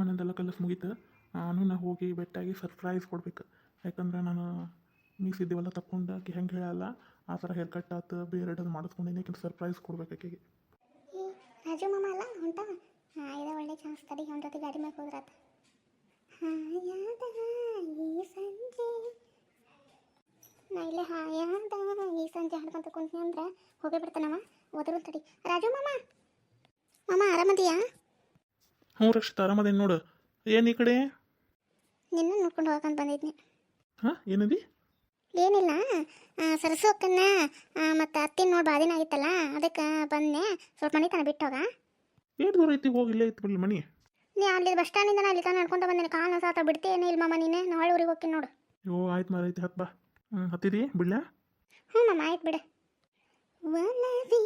ಮನೆಯದೆಲ್ಲ ಕೆಲಸ ಮುಗೀತು. ನಾನು ನಾ ಹೋಗಿ ಬೆಟ್ಟಾಗಿ ಸರ್ಪ್ರೈಸ್ ಕೊಡ್ಬೇಕು. ಯಾಕಂದ್ರೆ ನಾನು ಮೀಸಿದ್ದೀವಲ್ಲ ತಕ್ಕೊಂಡು ಆಕೆ ಹೆಂಗೆ ಹೇಳಲ್ಲ ಆ ಥರ ಹೇರ್ ಕಟ್ ಆತು, ಬೇರೆ ಮಾಡಿಸ್ಕೊಂಡಿನಿ ಆಕೆ ಸರ್ಪ್ರೈಸ್ ಕೊಡ್ಬೇಕು ಆಕೆಗೆ. ರಾಜು ಮಾಮ ಅಲ್ಲ ಹೊಂಟವ ಇದೆ ಒಳ್ಳೆ ಚಾನ್ಸ್ ತಡಿ ಜೊತೆ ಗಾಡಿ ಮೇಲೆ ಹೋದ್ರಾತ. ಈ ಸಂಜೆ. ನಾ ಇಲ್ಲೇ ಹಾಯಾದ, ಈ ಸಂಜೆ ಹಾಡ್ಕೊಂತ ಕುಂತೀನಿ ಅಂದ್ರೆ ಹೋಗೇ ಬಿಡ್ತಾನವ. ಹೋದ್ರು ತಡಿ. ರಾಜು ಮಾಮ. ಮಾಮ, ಆರಾಮದಿಯಾ? ಹ್ಞೂ ರಕ್ಷಿತ ಆರಾಮದೇನು ನೋಡು. ಏನು ಈ ಕಡೆ? ನಿನ್ನ ನೋಡ್ಕೊಂಡು ಹೋಗಂತ ಬಂದಿದ್ನಿ. ಹಾಂ ಏನದಿ? ಏನಿಲ್ಲ ಸರಸು ಅಕ್ಕನ್ನ ಮತ್ತು ಅತ್ತಿನ ನೋಡಿ ಬಾದಿನ ಆಗಿತ್ತಲ್ಲ ಅದಕ್ಕೆ ಬಂದೆ. ಸ್ವಲ್ಪ ಮನೆ ತನ ಬಿಟ್ಟು ಹೋಗ ಏನು ದೂರ ಐತಿ ಹೋಗಿಲ್ಲ ಇಲ್ಲೇ ಐತಿ ಬಿಡ್ಲಿ ಮನಿ. ನೀ ಅಲ್ಲಿ ಬಸ್ ಸ್ಟ್ಯಾಂಡಿಂದ ನಾ ಅಲ್ಲಿ ತನಕ ನಡ್ಕೊಂಡು ಬಂದಿನಿ. ಕಾಲು ಸಾತ ಬಿಡ್ತೇನೆ ಇಲ್ಲ ಮಮ್ಮ ನೀನೆ. ನಾಳೆ ಊರಿಗೆ ಹೋಗ್ತೀನಿ ನೋಡು. ಯೋ ಆಯ್ತು ಮಾರ ಐತಿ ಹತ್ತು ಬಾ. ಹ್ಞೂ ಹತ್ತಿರಿ ಬಿಡ್ಲಾ? ಹ್ಞೂ ಮಮ್ಮ ಆಯ್ತು ಬಿಡು. ಒಲವಿ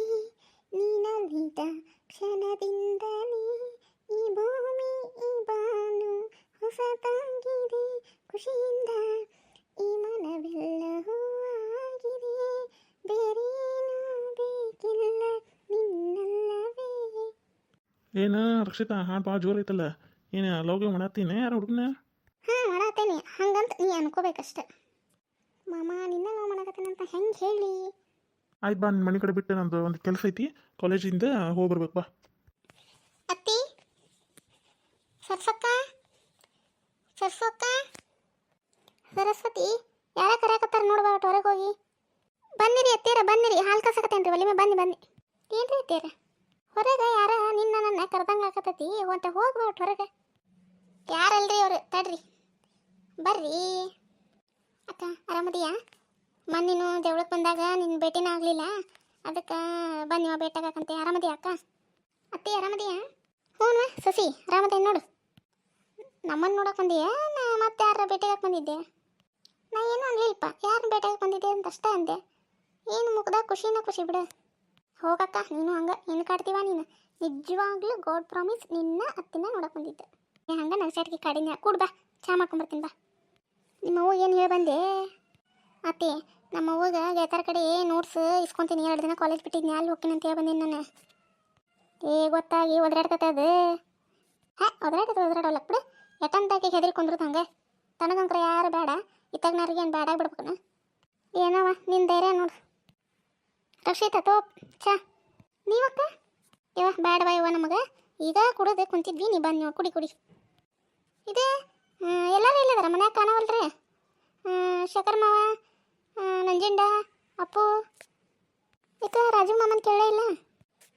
ಕ್ಷಣದಿಂದ ಕ್ಷಣದಿಂದಲೇ. ಈ ಭೂಮಿ ಈ ಬಾನು ಹೊಸತಾಗಿದೆ. ಖುಷಿಯಿಂದ ಈ ಮನವೆಲ್ಲ ಹೂವಾಗಿದೆ ಬೇರೇನೂ ಬೇಕಿಲ್ಲ ನಿನ್ನಲ್ಲವೇ. ಏನ ರಕ್ಷಿತ ಹಾಡು ಭಾಳ ಜೋರ್ ಐತಲ್ಲ. ಏನು ಲೋಗ ಮಾಡತ್ತೀನಿ ಯಾರು ಹುಡುಗನ? ಹಾ ಮಾಡತ್ತೇನೆ. ಹಂಗಂತ ನೀ ಅನ್ಕೋಬೇಕಷ್ಟೆ. ಮಾಮ ನಿನ್ನ ನಾವು ಮಾಡಕತ್ತೇನಂತ ಹೆಂಗೆ ಹೇಳಿ? ಆಯ್ತು ಬಾ ನಿನ್ನ ಮನೆ ಕಡೆ ಬಿಟ್ಟು ನಂದು ಒಂದು ಕೆಲಸ ಐತಿ. ಕಾಲೇಜಿಂದ ಹೋಗಿ ಬರ್ಬೇಕು ಬಾ ಅತ್ತಿ ಸರ್ಸಕ್ಕ? ಸರ್ಸಕ್ಕ? ಸರಸ್ವತಿ, ಯಾರ ಕರೆಯಕತ್ತಾರ ನೋಡ್ಬಾ ಒಟ್ಟು ಹೊರಗೆ ಹೋಗಿ. ಬನ್ನಿರಿ ಅತ್ತೀರ, ಬನ್ನಿರಿ. ಹಾಲು ಕಸಕತ್ತೇನ್ರಿ ಒಲಿಮೆ ಬನ್ನಿ ಬನ್ನಿ. ಏನ್ರಿ ಅತ್ತೀರ? ಹೊರಗೆ ಯಾರ ನಿನ್ನ ನನ್ನ ಕರ್ದಂಗೆ ಆಕತ್ತತಿ? ಅಂತ ಹೋಗ್ಬಾ ಒಟ್ಟು ಹೊರಗೆ. ಯಾರಲ್ರಿ ಅವ್ರು? ತಡ್ರಿ. ಬರ್ರಿ. ಅಕ್ಕ, ಆರಾಮದಿಯಾ? ಮನ್ನಿನು ದೇವಳಕ್ಕೆ ಬಂದಾಗ ನಿನ್ನ ಭೇಟಿನ ಆಗಲಿಲ್ಲ. ಅದಕ್ಕೆ ಬನ್ನಿ ಭೇಟಾಗಕ್ಕಂತೆ ಆರಾಮದಿಯಾ ಅಕ್ಕ? ಅತ್ತೆ, ಆರಾಮದಿಯಾ? ಹ್ಞೂ ಸಸಿ ಆರಾಮದೇ ನೋಡು ನೋಡಕ್ ಬಂದಿಯ? ನಾ ಮತ್ತೆ ಯಾರ ಭೇಟಿಯಾಗಕ್ಕೆ ಬಂದಿದ್ದೆ? ನಾ ಏನು ಅನ್ಲಿಲ್ಪ ಯಾರನ್ನ ಭೇಟಿಯಾಗಕ್ಕೆ ಬಂದಿದ್ದೆ ಅಂತ ಅಷ್ಟೇ ಅಂದೆ. ಏನು ಮುಖದಾಗ ಖುಷಿನ ಖುಷಿ ಬಿಡು. ಹೋಗಕ್ಕ, ನೀನು ಹಂಗೆ ಏನು ಕಾಡ್ತೀವ ನೀನು? ನಿಜವಾಗ್ಲೂ ಗಾಡ್ ಪ್ರಾಮಿಸ್ ನಿನ್ನ ಅತ್ತಿನ ನೋಡಕ್ಕೆ ಬಂದಿದ್ದೆ. ಏ, ಹಂಗೆ ಸೈಡ್ಗೆ ಕಾಡಿನ, ಕೂಡ್ ಬಾ, ಚಾ ಮಾಡ್ಕೊಂಬರ್ತೀನಿ ಬಾ. ನಿಮ್ಮ ಅವ್ವ ಏನು ಹೇಳಿ ಬಂದೆ? ಅತ್ತೆ, ನಮ್ಮ ಅವ್ವಗ ಗೆಳತರ ಕಡೆ ನೋಟ್ಸ್ ಇಸ್ಕೊಂತೀನಿ, ಎರಡು ದಿನ ಕಾಲೇಜ್ ಬಿಟ್ಟಿದ್ನಿ, ಅಲ್ಲಿ ಹೋಗ್ತೀನಿ ಅಂತ ಹೇಳಿ ನಾನು. ಏ, ಗೊತ್ತಾಗಿ ಒದ್ರಾಡ್ತೈತೆ ಅದು ಹಾ ಒದ್ರಾಡ್ತೈತೆ ಒದ್ರಾಡೋಲ್ಲ? ಬಿಡು. ಎಟ್ಟಂತಾಕೆ ಹೆದರಿ ಕುಂದ್ರದ ಹಂಗೆ? ತನಗಂಕ್ರ ಯಾರು ಬೇಡ? ಇತ್ತಾಗನಾರಿಗೆ ಏನು ಬೇಡ ಬಿಡ್ಬೇಕನ ಏನವ ನಿನ್ನ ಧೈರ್ಯ ನೋಡು. ರಕ್ಷಿತ, ತೋ, ಚಾ. ನೀವಕ್ಕ? ಇವ ಬೇಡವ ಇವ ನಮಗೆ. ಈಗ ಕುಡಿದೆ ಕುಂತಿದ್ವಿ, ನೀ ಬಂದು ನೋಡಿ, ಕುಡಿ ಕುಡಿ. ಇದೆ ಎಲ್ಲರೂ ಇಲ್ಲದಾರ ಮನ್ಯಾಗ ಕಾಣವಲ್ರಿ? ಶಕರ್ ಮಾವ ನಂಜಿಂಡ, ಅಪ್ಪು. ಈಗ ರಾಜು ಮಾವನ ಕೇಳೇ ಇಲ್ಲ?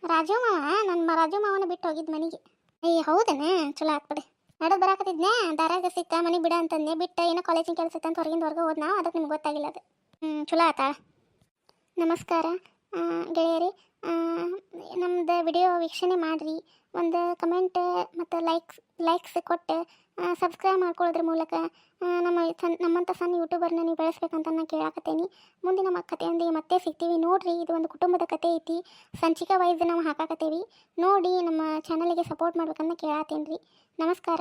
ರಾಜು ಮಾವ? ನನ್ನ ರಾಜು ಮಾವನ ಬಿಟ್ಟು ಹೋಗಿದ್ದು ಮನೆಗೆ. ಅಯ್ಯ ಹೌದನ? ಚಲೋ ಆತ್ಬಿಡಿ ನಡೋದು ಬರಾಕತ್ತಿದ್ನೆ, ದಾರಾಗ ಸಿಕ್ಕ ಮನೆ ಬಿಡ ಅಂತಂದೆ ಬಿಟ್ಟು ಏನೋ ಕಾಲೇಜಿನ ಕೆಲಸ ಅಂತ ಹೊರಗಿಂದ ಹೊರಗೆ ಹೋದ್ ನಾವು ಅದಕ್ಕೆ ನಿಮ್ಗೆ ಗೊತ್ತಾಗಿಲ್ಲ ಅದು. ಹ್ಞೂ ಚಲೋ ಆತ. ನಮಸ್ಕಾರ. ಗೆಳೆಯರಿ ನಮ್ದು ವಿಡಿಯೋ ವೀಕ್ಷಣೆ ಮಾಡಿರಿ. ಒಂದು ಕಮೆಂಟ್ ಮತ್ತು ಲೈಕ್ಸ್ ಲೈಕ್ಸ್ ಕೊಟ್ಟು ಸಬ್ಸ್ಕ್ರೈಬ್ ಮಾಡ್ಕೊಳ್ಳೋದ್ರ ಮೂಲಕ ನಮ್ಮ ಸಣ್ಣ ನಮ್ಮಂಥ ಸಣ್ಣ ಯೂಟ್ಯೂಬರ್ನ ನೀವು ಬೆಳೆಸ್ಬೇಕಂತ ನಾನು ಕೇಳಾಕತ್ತೇನಿ. ಮುಂದಿನ ನಮ್ಮ ಕಥೆಯೊಂದಿಗೆ ಮತ್ತೆ ಸಿಗ್ತೀವಿ. ನೋಡಿರಿ, ಇದು ಒಂದು ಕುಟುಂಬದ ಕತೆ ಐತಿ. ಸಂಚಿಕಾ ವೈಸ್ ನಾವು ಹಾಕಾಕತ್ತೇವಿ. ನೋಡಿ, ನಮ್ಮ ಚಾನಲಿಗೆ ಸಪೋರ್ಟ್ ಮಾಡ್ಬೇಕಂತ ಕೇಳಾತ್ತೇನೆ ರೀ ನಮಸ್ಕಾರ.